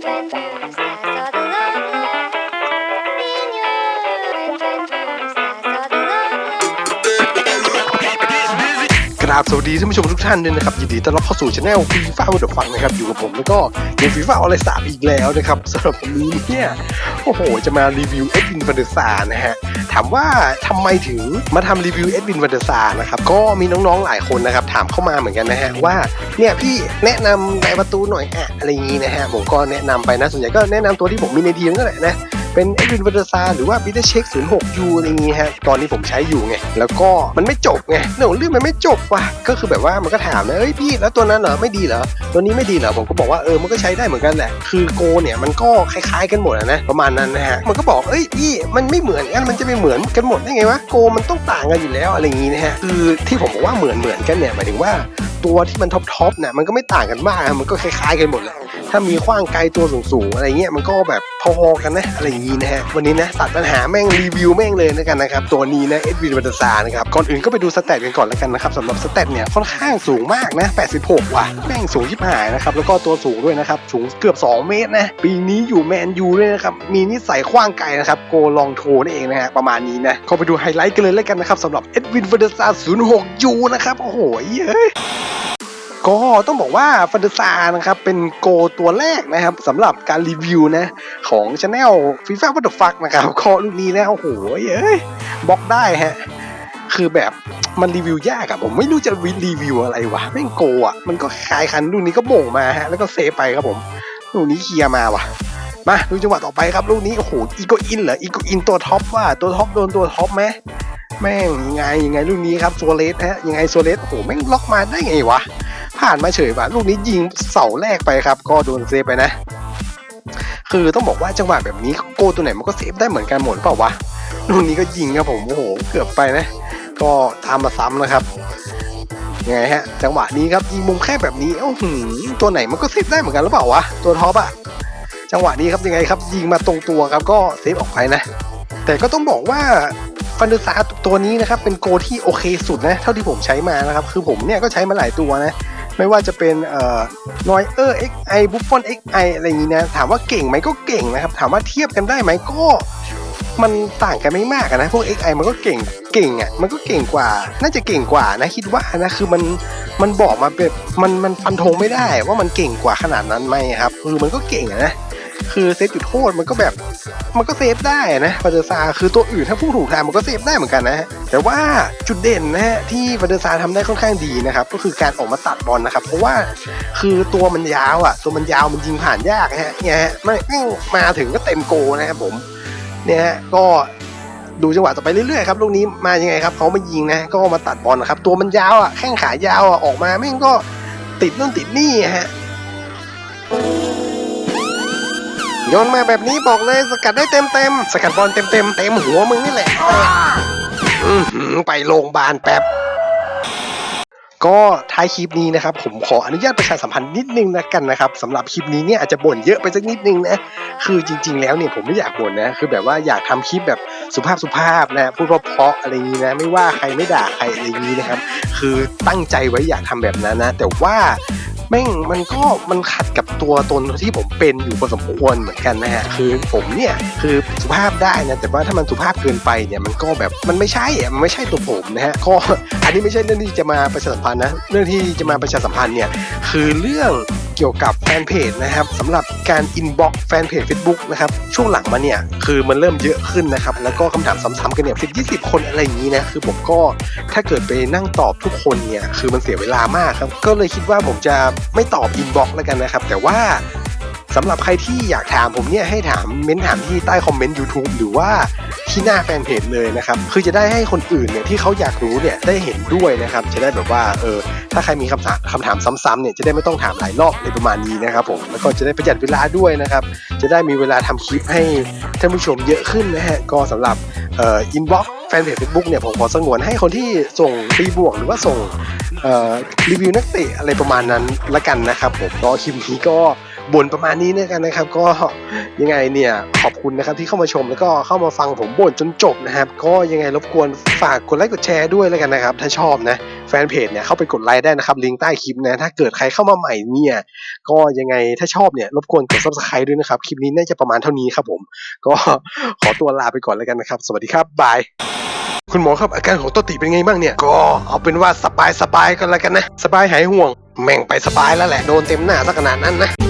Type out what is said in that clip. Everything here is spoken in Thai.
friend, friend. ราบสวัสดีท่านผู้ชมทุกท่านด้วยนะครับยินดีต้อนรับเข้าสู่ช anel ฟีฟ่าวันเดอร์ฟังนะครับอยู่กับผมแล้วก็เกมฟีฟ่าออนไลน์สามอีกแล้วนะครับสำหรับวันนี้เนี่ยโอ้โห จะมารีวิวเอ็ดวินฟันเดอร์ซานะฮะถามว่าทำไมถึงมาทำรีวิวเอ็ดวินฟันเดอร์ซานะครับก็มีน้องๆหลายคนนะครับถามเข้ามาเหมือนกันนะฮะว่าเนี่ยพี่แนะนำในประตูหน่อยอะอะไรอย่างงี้นะฮะผมก็แนะนำไปนะส่วนใหญ่ก็แนะนำตัวที่ผมมีในทีมนั่นแหละนะ เป็นเอ็ดวินวัตซาหรือว่าบิทเช็ค06 U อะไรอย่างงี้ฮะ ตอนนี้ผมใช้อยู่ไง แล้วก็มันไม่จบไงเรื่องเรื่องมันไม่จบว่ะ ก็คือแบบว่ามันก็ถามนะเอ้ยพี่แล้วตัวนั้นเหรอไม่ดีเหรอ ตัวนี้ไม่ดีเหรอ ผมก็บอกว่าเออ มันก็ใช้ได้เหมือนกันแหละ คือโกเนี่ยมันก็คล้ายๆกันหมดนะ ประมาณนั้นนะฮะ มันก็บอกเอ้ยพี่มันไม่เหมือนกัน มันจะไปเหมือนกันหมดได้ไงวะ โกมันต้องต่างกันอยู่แล้วอะไรอย่างงี้นะฮะ คือที่ผมบอกว่าเหมือนเหมือนกันเนี่ยหมายถึงว่าตัวที่มันท็อปท็อปเนี่ยมันก็ไม่ต่างกันมาก มันก็คล้ายๆกันหมดแหละ ถ้ามีขว้างไกลตัวสูงๆอะไรเงี้ยมันก็แบบพอๆกันนะอะไรอย่างงี้นะฮะวันนี้นะตัดปัญหาแม่งรีวิวแม่งเลยนะกันนะครับตัวนี้นะเอ็ดวินวัตซานะครับก่อนอื่นก็ไปดูสแตทกันก่อนแล้วกันนะครับสำหรับสแตทเนี่ยค่อนข้างสูงมากนะ 86 ว่ะแม่งสูงยิบหายนะครับแล้วก็ตัวสูงด้วยนะครับสูงเกือบ 2 เมตรนะปีนี้อยู่แมนยูด้วยนะครับมีนิสัยขว้างไกลนะครับโกลองโทนั่เองนะฮะประมาณนี้นะก็ไปดูไฮไลท์กันเลยแล้วกันนะครับสำหรับเอ็ดวินวัตซา06 U นะครับโอ้โหเย้ ก็ต้องบอกว่าฟันเดซานะครับเป็นโกตัวแรกนะครับสำหรับการรีวิวนะของช anel ฟีฟ่าวัตถุฟักนะครับก็ลูกนี้นะโอ้โหเอ้ยบล็อกได้ฮะคือแบบมันรีวิวยากอะผมไม่รู้จะรีวิวอะไรวะแม่งโกอะมันก็คลายคันลูกนี้ก็บ่งมาฮะแล้วก็เซฟไปครับผมลูกนี้เคลียร์มาว่ะมาดูจังหวะต่อไปครับลูกนี้โอ้โหอีโกอินเหรออีโกอินตัวท็อปว่าตัวท็อปโดนตัวท็อปไหมแม่งยังไงยังไงลูกนี้ครับโซเลสฮะยังไงโซเลสโอ้โหแม่งล็อกมาได้ไงวะ ผ่านมาเฉยว่ะลูกนี้ยิงเสาแรกไปครับ ก็โดนเซฟไปนะ คือต้องบอกว่าจังหวะแบบนี้โกตัวไหนมันก็เซฟได้เหมือนกันหมดเปล่าวะลูกนี้ก็ยิงครับผมโอ้โหเกือบไปนะ ก็ตามมาซ้ำนะครับยังไงฮะ จังหวะนี้ครับยิงมุมแคบแบบนี้โอ้โหตัวไหนมันก็เซฟได้เหมือนกันหรือเปล่าวะตัวท็อปอะจังหวะนี้ครับยังไงครับยิงมาตรงตัวครับก็เซฟออกไปนะ แต่ก็ต้องบอกว่าฟันเดอร์ซาตัวนี้นะครับเป็นโกที่โอเคสุดนะ เท่าที่ผมใช้มานะครับ คือผมเนี่ยก็ใช้มาหลายตัวนะ ไม่ว่าจะเป็นเอ่อนอยเออร์ XI บุฟฟอน XI อะไรอย่างนี้นะ ถามว่าเก่งไหมก็เก่งนะครับ ถามว่าเทียบกันได้ไหมก็มันต่างกันไม่มากนะพวก XI มันก็เก่งเก่งอะมันก็เก่งกว่า น่าจะเก่งกว่านะคิดว่านะคือมันมันบอกมาแบบมันมันฟันธงไม่ได้ว่ามันเก่งกว่าขนาดนั้นไหมครับคือมันก็เก่งนะคือเซฟจุดโทษมันก็แบบ มันก็เซฟได้นะฟาเดอร์ซาคือตัวอื่นถ้าพูดถูกทางมันก็เซฟได้เหมือนกันนะฮะแต่ว่าจุดเด่นนะฮะที่ฟาเดอร์ซาทำได้ค่อนข้างดีนะครับก็คือการออกมาตัดบอลนะครับ เพราะว่าคือตัวมันยาวอะ ตัวมันยาวมันยิงผ่านยากฮะเนี่ยฮะไม่ไม่มาถึงก็เต็มโกนะครับผมเนี่ยฮะก็ดูจังหวะต่อไปเรื่อยๆครับลูกนี้มายังไงครับเขามายิงนะก็มาตัดบอลนะครับตัวมันยาวอะแข้งขายาวอะออกมาแม่งก็ติดนู่นติดนี่ฮะ โยนมาแบบนี้บอกเลยสกัดได้เต็มเต็มสกัดบอลเต็มเต็มเต็มหัวมึงนี่แหละไปโรงพยาบาลแป๊บก็ท้ายคลิปนี้นะครับผมขออนุญาตประชาสัมพันธ์นิดนึงนะกันนะครับสำหรับคลิปนี้เนี่ยอาจจะบ่นเยอะไปสักนิดนึงนะคือจริง ๆ แล้วเนี่ยผมไม่อยากบ่นนะคือแบบว่าอยากทำคลิปแบบสุภาพสุภาพนะพูดเพราะๆอะไรอย่างนี้นะไม่ว่าใครไม่ด่าใครอะไรอย่างนี้นะครับคือตั้งใจไว้อยากทำแบบนั้นนะ แต่ว่า แม่งมันก็มันขัดกับตัวตนที่ผมเป็นอยู่พอสมควรเหมือนกันนะฮะคือผมเนี่ยคือสุภาพได้นะแต่ว่าถ้ามันสุภาพเกินไปเนี่ยมันก็แบบมันไม่ใช่อะมันไม่ใช่ตัวผมนะฮะก็อันนี้ไม่ใช่เรื่องที่จะมาประชาสัมพันธ์นะเรื่องที่จะมาประชาสัมพันธ์เนี่ยคือเรื่องเกี่ยวกับแฟนเพจนะครับสำหรับการอินบ็อกแฟนเพจ Facebook นะครับช่วงหลังมาเนี่ยคือมันเริ่มเยอะขึ้นนะครับแล้วก็คำถามซ้ำๆกันเนี่ยสิบยี่สิบคนอะไรอย่างนี้นะคือผมก็ถ้าเกิดไปนั่งตอบทุกคนเนี่ยคือมันเสียเวลามากครับก็เลยคิดว่าผมจะไม่ตอบอินบ็อกแล้วกันนะครับแต่ว่า สำหรับใครที่อยากถามผมเนี่ยให้ถามเม้นถามที่ใต้คอมเมนต์ YouTube หรือว่าที่หน้าแฟนเพจเลยนะครับ คือจะได้ให้คนอื่นเนี่ยที่เขาอยากรู้เนี่ยได้เห็นด้วยนะครับ จะได้แบบว่าเออถ้าใครมีคำถามคำถามซ้ำๆเนี่ยจะได้ไม่ต้องถามหลายรอบในประมาณนี้นะครับผมแล้วก็จะได้ประหยัดเวลาด้วยนะครับ จะได้มีเวลาทำคลิปให้ท่านผู้ชมเยอะขึ้นนะฮะก็สำหรับเอ่ออินบ็อกแฟนเพจ Facebook เนี่ยผมขอสงวนให้คนที่ส่งตีบวกหรือว่าส่งรีวิวนักเตะอะไรประมาณนั้นละกันนะครับผมก็คลิปนี้ก็ บ่นประมาณนี้นนะครับ ก็ยังไงเนี่ยขอบคุณนะครับที่เข้ามาชมแล้วก็เข้ามาฟังผมบ่นจนจบนะครับ ก็ยังไงรบกวนฝากกดไลค์กดแชร์ด้วยแล้วกันนะครับ ถ้าชอบนะแฟนเพจเนี่ยเข้าไปกดไลค์ได้นะครับลิงก์ใต้คลิปนะถ้าเกิดใครเข้ามาใหม่เนี่ยก็ยังไงถ้าชอบเนี่ยรบกวนกด subscribe ด้วยนะครับคลิปนี้น่าจะประมาณเท่านี้ครับผม ก็ขอตัวลาไปก่อนแล้วกันนะครับ สวัสดีครับบายคุณหมอครับอาการของโตติเป็นไงบ้างเนี่ย ก็เอาเป็นว่าสบายสบายกันแล้วกันนะ สบายหายห่วง แม่งไปสบายแล้วแหละ โดนเต็มหน้าซะขนาดนั้นนะ